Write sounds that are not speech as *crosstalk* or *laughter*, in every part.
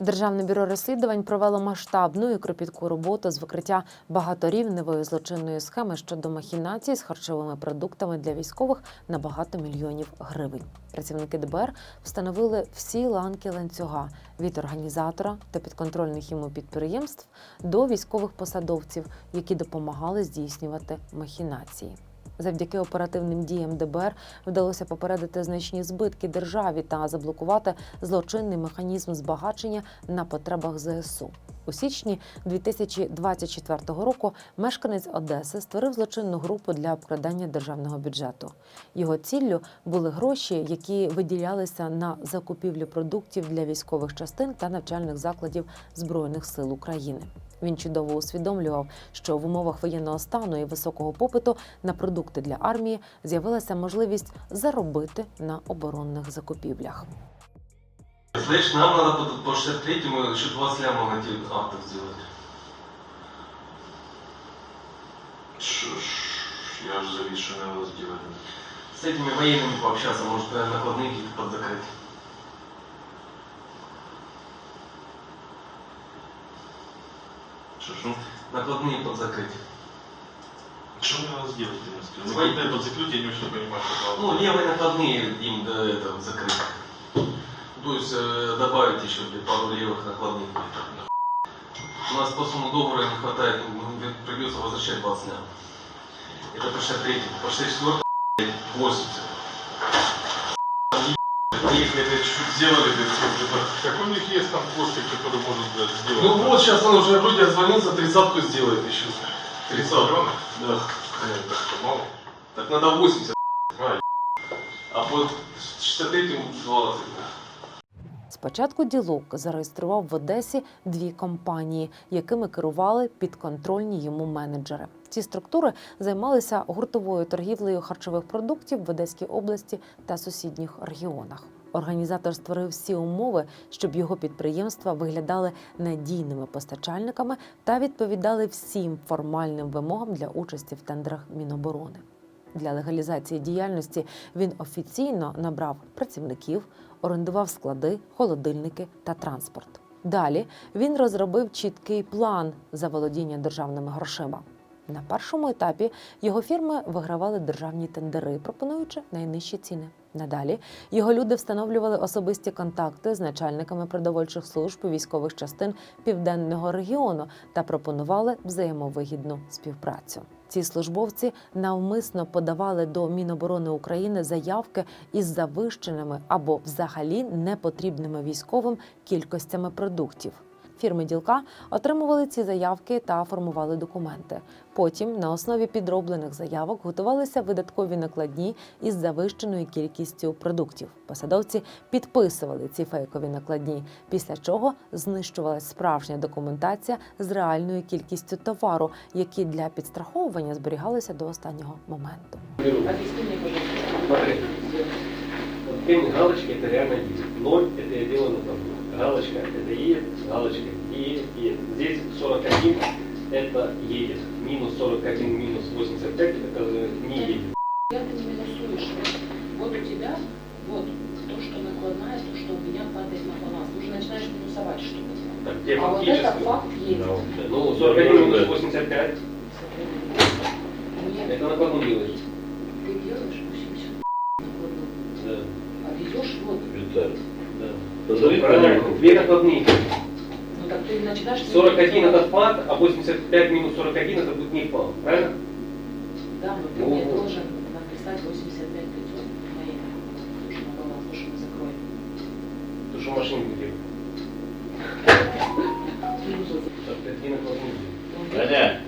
Державне бюро розслідувань провело масштабну і кропітку роботу з викриття багаторівневої злочинної схеми щодо махінацій з харчовими продуктами для військових на багато мільйонів гривень. Працівники ДБР встановили всі ланки ланцюга від організатора та підконтрольних йому підприємств до військових посадовців, які допомагали здійснювати махінації. Завдяки оперативним діям ДБР вдалося попередити значні збитки державі та заблокувати злочинний механізм збагачення на потребах ЗСУ. У січні 2024 року мешканець Одеси створив злочинну групу для обкрадання державного бюджету. Його ціллю були гроші, які виділялися на закупівлю продуктів для військових частин та навчальних закладів Збройних сил України. Він чудово усвідомлював, що в умовах воєнного стану і високого попиту на продукти для армії з'явилася можливість заробити на оборонних закупівлях. Слышь, нам надо по, по 63-му еще 20 лямов на этих актов сделать. Ш- ш- Я же завис, что надо сделать. С этими военными пообщаться, может, наверное, накладные какие-то подзакрыть. Что, что? Накладные подзакрыть. Что мне надо сделать, ты мне скажи? Свои- Закрытие под закрытие, я не очень понимаю, что Ну, левые накладные им до этого закрыть. То есть э, добавить еще пару левых накладных. У нас по сумму договора не хватает, придется возвращать 20 лям. Это по 63 по 64 блядь, 80. Их это чуть сделали, блядь, всё, это- Как у них есть там кошка, который может, блядь, сделать. Ну вот, сейчас он уже вроде отзвонился, тридцатку сделает еще. Тридцатку. Да. Блин, так что мало. Так надо 80. А, А под 63 20. Спочатку ділок зареєстрував в Одесі дві компанії, якими керували підконтрольні йому менеджери. Ці структури займалися гуртовою торгівлею харчових продуктів в Одеській області та сусідніх регіонах. Організатор створив всі умови, щоб його підприємства виглядали надійними постачальниками та відповідали всім формальним вимогам для участі в тендерах Міноборони. Для легалізації діяльності він офіційно набрав працівників, орендував склади, холодильники та транспорт. Далі він розробив чіткий план заволодіння державними грошима. На першому етапі його фірми вигравали державні тендери, пропонуючи найнижчі ціни. Надалі його люди встановлювали особисті контакти з начальниками продовольчих служб військових частин південного регіону та пропонували взаємовигідну співпрацю. Ці службовці навмисно подавали до Міноборони України заявки із завищеними або взагалі непотрібними військовим кількостями продуктів. Фірми ділка отримували ці заявки та формували документи. Потім на основі підроблених заявок готувалися видаткові накладні із завищеною кількістю продуктів. Посадовці підписували ці фейкові накладні, після чого знищувалась справжня документація з реальною кількістю товару, які для підстраховування зберігалися до останнього моменту. Галочки это реально есть. Это я делаю на табло. Галочка это едет, галочка едет, едет. Здесь 41 это едет. Минус 41, минус 85 это не едет. Я ты не минусуешь. Вот у тебя, вот то, что накладная, то, что у меня падает на баланс. Ты уже начинаешь минусовать что-то. А вот это факт едет. Ну, 41 минус 85 Нет, это накладную делаешь. правильно, на накладные. Ну так ты начинаешь... 41 это спад, а 85 минус 41 это будет непал, правильно? Да, но ты мне должен написать 85 пятен на баланс, потому что мы закроем. Машину не делаем. Таня,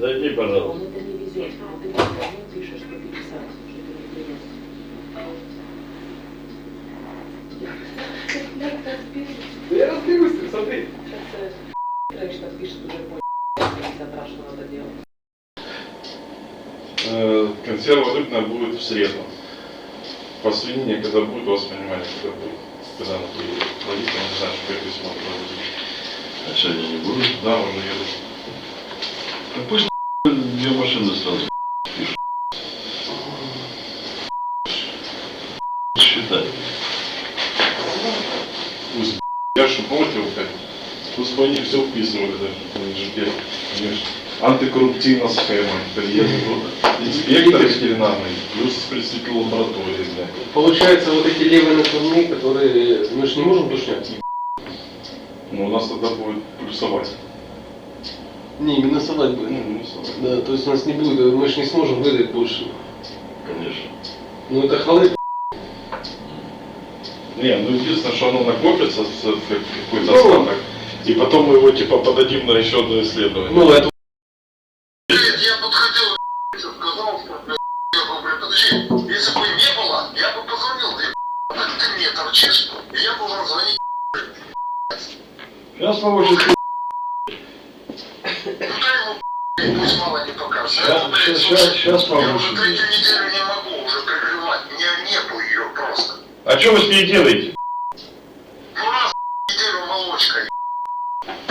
зайди, пожалуйста. Он это не везет, а ты пишешь, что ты писал, что ты не приехал. Я так пишешь. Да я разберусь, ты смотри. Сейчас конечно, пишет уже понял, когда что надо делать. Э, Консерва рыбная будет в среду. По свинине, когда будет, у вас понимание, когда будет. Когда она приедет. Водитель не знаю, что я письмо проводить. А сегодня не будет? Да, уже еду. Да пусть *laughs* две машины сразу пишут. Считай. Пусть, я что против, как, они все вписывали, же антикоррупционная схема, инспектор ветеринарный, плюс представитель лаборатории, да. Получается, вот эти левые накладные, которые мы же не можем душнять. Ну, у нас тогда будет плюсовать. Не, минусовать будет. Ну, плюсовать. Да, то есть у нас не будет, мы же не сможем выдать больше. Конечно. Ну это хвалы. Не, ну единственное, что оно накопится, какой-то Ну. остаток, и потом мы его типа подадим на еще одно исследование. Ну это Я подходил, сказал, что, бля, я говорю, подожди, если бы не было, я бы позвонил, ты, так ты мне торчишь, и я должен звонить, Сейчас ну дай ему, бля, пусть мало не покажется. Это, блядь, щас, слушай, Я уже третью неделю не могу уже прикрывать, у меня нету ее просто. А что вы с ней делаете?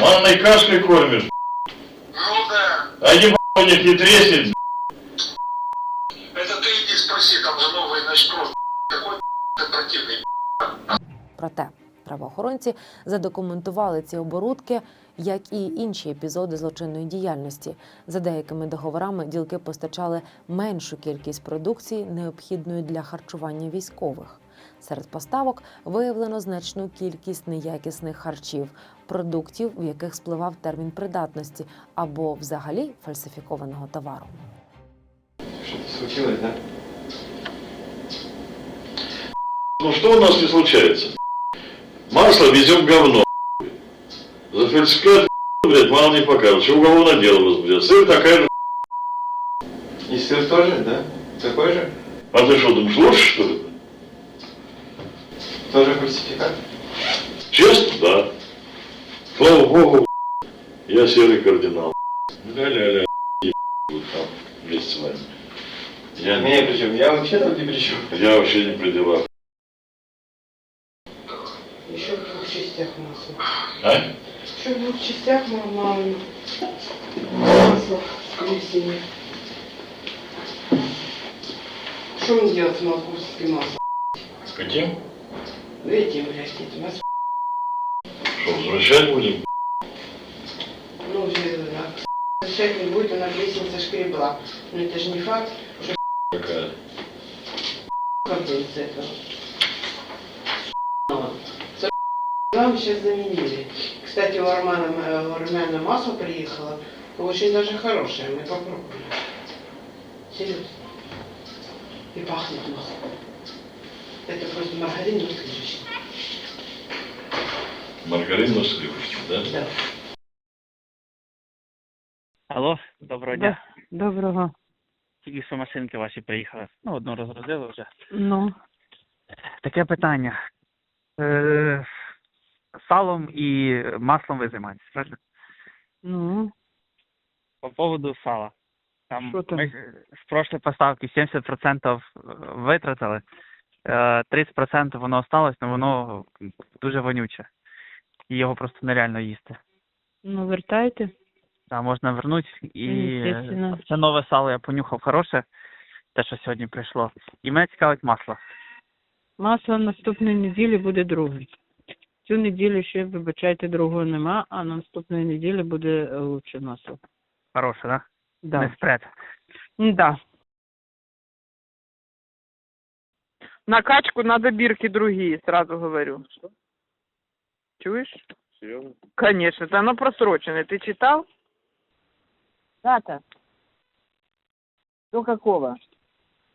Манной кашкой кормишь, ну да, а ебать у них не треснет. это ты иди спроси, там же новый начкрот, какой ты противный, Проте правоохоронці задокументували ці оборудки, як і інші епізоди злочинної діяльності. За деякими договорами ділки постачали меншу кількість продукції, необхідної для харчування військових. Серед поставок виявлено значну кількість неякісних харчів, продуктів, в яких спливав термін придатності, або взагалі фальсифікованого товару. что-то случилось, да? Ну что у нас не случается? Масло везем говно. За фальсификат, блядь, мало не покажешь. Что уголовное дело возбудят. Сыр такая же. И сыр тоже, да? Такой же? А ты что, думаешь, лучше, что ли? Тоже фальсификат? Честно, да. Слава богу, я серый кардинал. Ля-ля-ля, вот там вместе с вами. Я, не- Меня причем, я вообще там ни при чем. я вообще не при делах. Еще в двух частях масло. А? Еще в двух частях нормально. Масло с плесенью. Что мне делать с молокосским маслом? Каким? Этим, блядь, этим. а с- Что, возвращать будем? Ну, уже, да. Возвращать не будет, она плесень сошкребла. Но это же не факт, Какая? как бы из этого. С- Нам сейчас заменили. Кстати, у Армана, э, у Армяна масло приехало. Очень даже хорошее, мы попробовали. Серьезно. И пахнет масло. Это просто маргарин но сливочный. Маргарин сливочном, да? Да. Алло, доброго дня. Доброго. Тільки що машинки ваші приїхали. Ну, одну розгрузили вже. Ну, Таке питання. Е, салом і маслом ви займаєтесь, правильно? ну, По поводу сала. Там, Що там? ми з прошлої поставки 70% витратили, е, 30% воно осталось, але воно дуже вонюче. І його просто нереально їсти. ну вертайте. Там можна вернути і е, це нове сало я понюхав хороше, те, що сьогодні прийшло. І мене цікавить масло. Масло наступної неділі буде друге. Цю неділю ще, вибачайте, другого нема, а наступної неділі буде е, лучше масло. Хороше, да? Да. Не спред. Да. На качку надо бирки другие, сразу говорю. Чуешь? Серйозно? Конечно, это оно просроченное. Ты читал? Дата. До какого?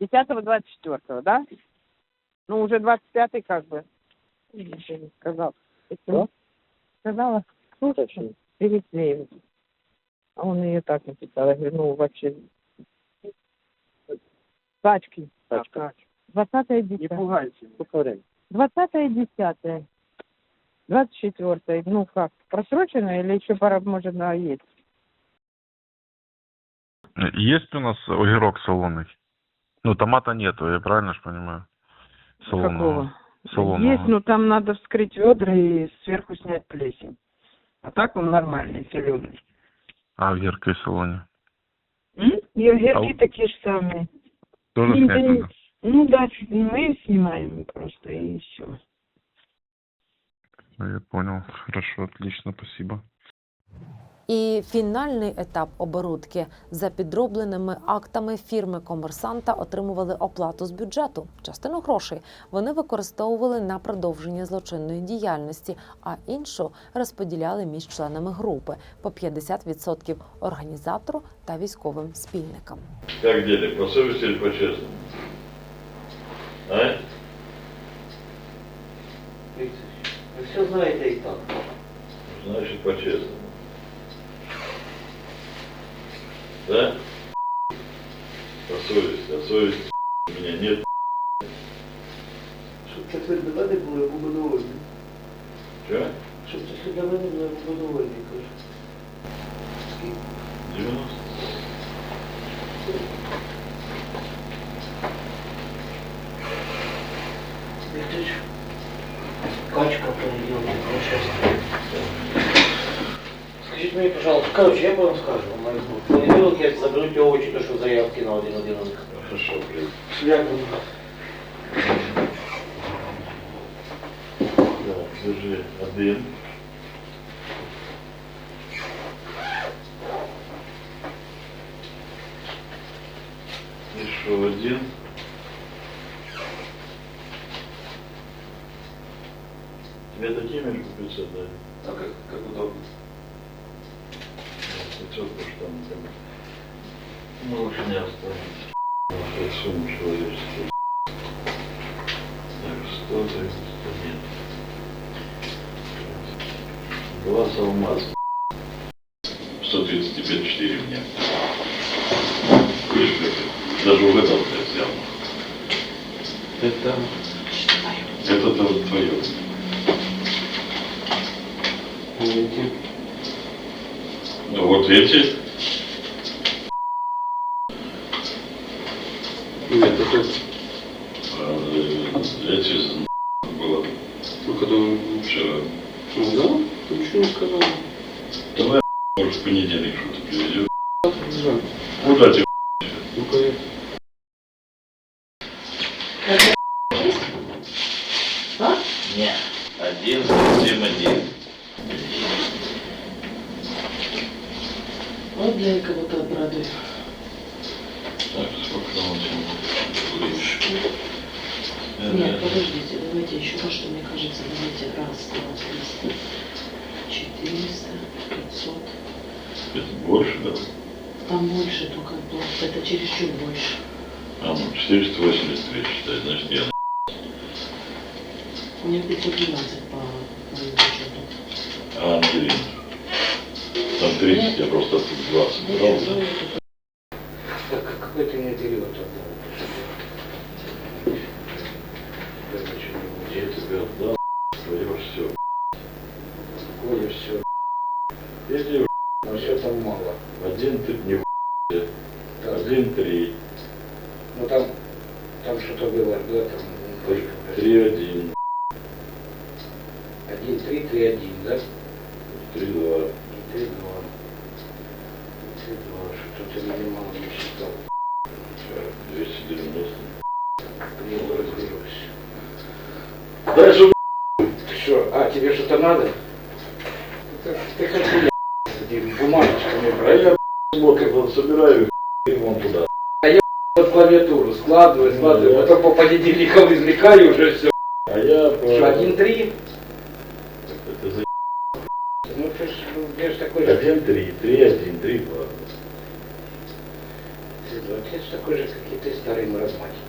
10-24, да? Ну, уже 25-й как бы. Не сказал. Что? Сказала. Ну, перед ней. А он ее так написал. Я говорю, ну, вообще... Тачки. Тачка. 20 10 пугайся, сколько времени? 20 10 24 ну как, просрочено или еще пора, может, на есть? Есть у нас огурок солоный? Ну, томата нету, я правильно же понимаю? Солоного. Солоного. Есть, но там надо вскрыть ведра и сверху снять плесень. А так он нормальный, зеленый. А в яркой солоне? И огурки А у- такие же самые. Тоже Ну, снять да, надо? Ну да, мы снимаем просто и все. Я понял. Хорошо, отлично, спасибо. І фінальний етап оборудки за підробленими актами фірми комерсанта отримували оплату з бюджету. Частину грошей вони використовували на продовження злочинної діяльності, а іншу розподіляли між членами групи по 50% організатору та військовим спільникам. Как дели, по совести или по-честному? А? Вы все знаете и так. Значит, по-честному. Да? По совести, а совести у меня нет. Щоб це все для мене було побудовані. Че? Щоб це все для мене було побудовані, кажу. 90? понеділок, причастя. Скажіть мені, пожалуйста, короче, я вам скажу, маю в понеділок я заберу ті овочі, то що заявки на один один. Хорошо, блин. Як ви? Так, держи один. Еще один. Тебе такие между 500, да? Так, как, как удобно. 500, потому что там бы, ну, лучше не оставить. Нашу сумму человеческую. Так, 100, 30, нет. Глаз алмаз. 135, 4 мне. Видишь, как даже в этом я взял. Это... Это-то вот твое. Ну вот эти. Это тут. А, э, Эти было Ну, когда вчера. Ну да, ничего не сказал. Давай, может, в понедельник что-то привезет. Куда тебе? Ну-ка я. Нет. Один, совсем один. Для кого-то обрадует. Так, сколько там у тебя? Нет, подождите, давайте еще раз, что мне кажется, давайте раз, два, триста, четыреста, пятьсот. Это больше, да? Там больше только, это чересчур больше. А, ну, 483 считай, значит, я У меня 512 по моему учету. А, Ангелина там 30, я просто 20 брал. Какой-то не дерево там. Я тебе отдал, все. Какое все? Если но все там мало. Один ты не один три Дальше Ты что, а, тебе что-то надо? Ты, ты как хуя, эти бумажечками А я как вот собираю вон туда. под клавиатуру складываю, складываю, потом по понедельникам извлекаю уже все. А я по... Что, один, три? Это за... Ну, ты ж, ну, я ж такой же. Один три, три один, три два. Ты ж ты ж такой же, как и ты, старый маразматик.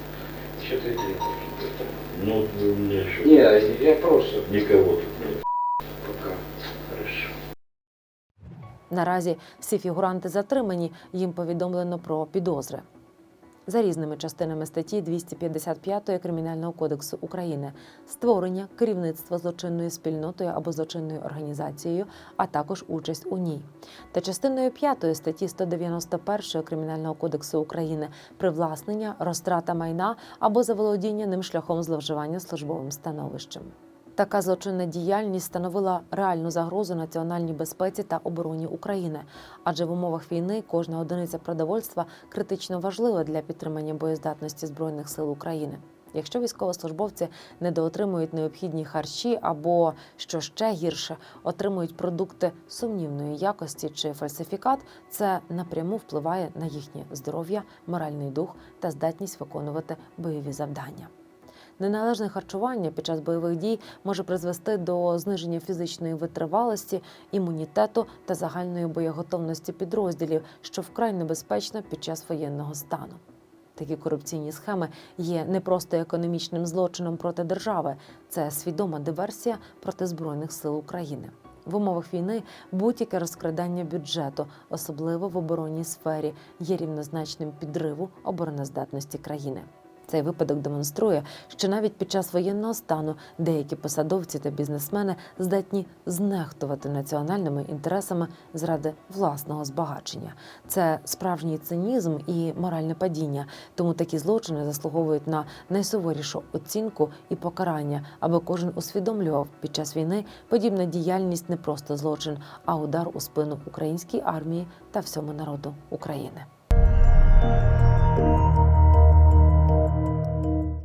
Что ты делаешь? Ну, у меня еще... Не, я просто Никого тут нет. пока. Хорошо. Наразі всі фігуранти затримані, їм повідомлено про підозри. За різними частинами статті 255 Кримінального кодексу України створення керівництва злочинною спільнотою або злочинною організацією, а також участь у ній, та частиною 5 статті 191 Кримінального кодексу України привласнення, розтрата майна або заволодіння ним шляхом зловживання службовим становищем. Така злочинна діяльність становила реальну загрозу національній безпеці та обороні України, адже в умовах війни кожна одиниця продовольства критично важлива для підтримання боєздатності збройних сил України. Якщо військовослужбовці недоотримують необхідні харчі або, що ще гірше, отримують продукти сумнівної якості чи фальсифікат, це напряму впливає на їхнє здоров'я, моральний дух та здатність виконувати бойові завдання. Неналежне харчування під час бойових дій може призвести до зниження фізичної витривалості, імунітету та загальної боєготовності підрозділів, що вкрай небезпечно під час воєнного стану. Такі корупційні схеми є не просто економічним злочином проти держави, це свідома диверсія проти збройних сил України. В умовах війни будь-яке розкрадання бюджету, особливо в оборонній сфері, є рівнозначним підриву обороноздатності країни. Цей випадок демонструє, що навіть під час воєнного стану деякі посадовці та бізнесмени здатні знехтувати національними інтересами заради власного збагачення. Це справжній цинізм і моральне падіння. Тому такі злочини заслуговують на найсуворішу оцінку і покарання, аби кожен усвідомлював під час війни подібна діяльність не просто злочин, а удар у спину українській армії та всьому народу України.